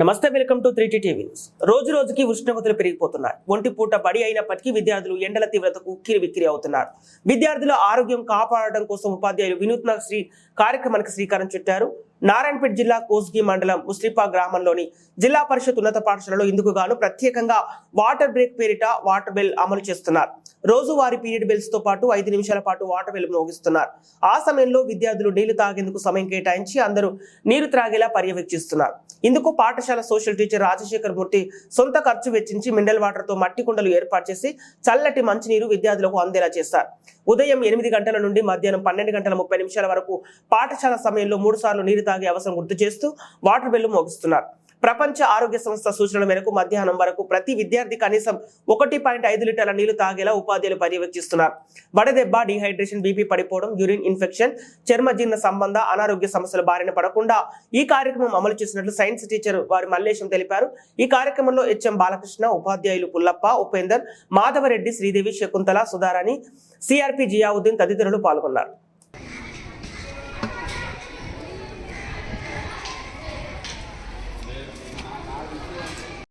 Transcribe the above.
నమస్తే welcome to three TV news. రోజు రోజుకి ఉష్ణోగ్రతలు పెరిగిపోతున్నాయి. ఒంటి పూట బడి అయినప్పటికీ విద్యార్థులు ఎండల తీవ్రతకు ఉక్కిరి విక్కిరి అవుతున్నారు. విద్యార్థుల ఆరోగ్యం కాపాడడం కోసం ఉపాధ్యాయులు వినూత్న శ్రీ కార్యక్రమానికి శ్రీకారం చుట్టారు. నారాయణపేట జిల్లా కోస్గి మండలం ముస్లిపా గ్రామంలోని జిల్లా పరిషత్ ఉన్నత పాఠశాలలో ఇందుకు గాను ప్రత్యేకంగా వాటర్ బ్రేక్ పేరిట వాటర్ బెల్ అమలు చేస్తున్నారు. రోజువారీ పీరియడ్ బెల్స్తో పాటు ఐదు నిమిషాల పాటు వాటర్ బెల్ మోగిస్తున్నారు. ఆ సమయంలో విద్యార్థులు నీళ్ళు తాగేందుకు సమయం కేటాయించి అందరూ నీరు త్రాగేలా పర్యవేక్షిస్తున్నారు. ఇందుకు పాఠశాల సోషల్ టీచర్ రాజశేఖర్ మూర్తి సొంత ఖర్చు వెచ్చించి మినరల్ వాటర్తో మట్టి కుండలు ఏర్పాటు చేసి చల్లటి మంచినీరు విద్యార్థులకు అందేలా చేస్తారు ఉదయం ఎనిమిది గంటల నుండి మధ్యాహ్నం పన్నెండు గంటల ముప్పై నిమిషాల వరకు పాఠశాల సమయంలో మూడు సార్లు నీరు తాగే అవసరం గుర్తు చేస్తూ వాటర్ బెల్లు మోగిస్తున్నారు. ప్రపంచ ఆరోగ్య సంస్థ సూచనల మేరకు మధ్యాహ్నం వరకు ప్రతి విద్యార్థి కనీసం ఒకటి పాయింట్ ఐదు లీటర్ల నీళ్ళు తాగేలా ఉపాధ్యాయులు పర్యవేక్షిస్తున్నారు. వడదెబ్బ డిహైడ్రేషన్ బీపీ పడిపోవడం యూరిన్ ఇన్ఫెక్షన్ చర్మజీర్ణ సంబంధ అనారోగ్య సమస్యల బారిన పడకుండా ఈ కార్యక్రమం అమలు చేసినట్లు సైన్స్ టీచర్ వారి మల్లేశం తెలిపారు. ఈ కార్యక్రమంలో హెచ్ఎం బాలకృష్ణ ఉపాధ్యాయులు పుల్లప్ప ఉపేందర్ మాధవరెడ్డి శ్రీదేవి శకుంతల సుధారాణి సిఆర్పి జియావుద్దీన్ తదితరులు పాల్గొన్నారు.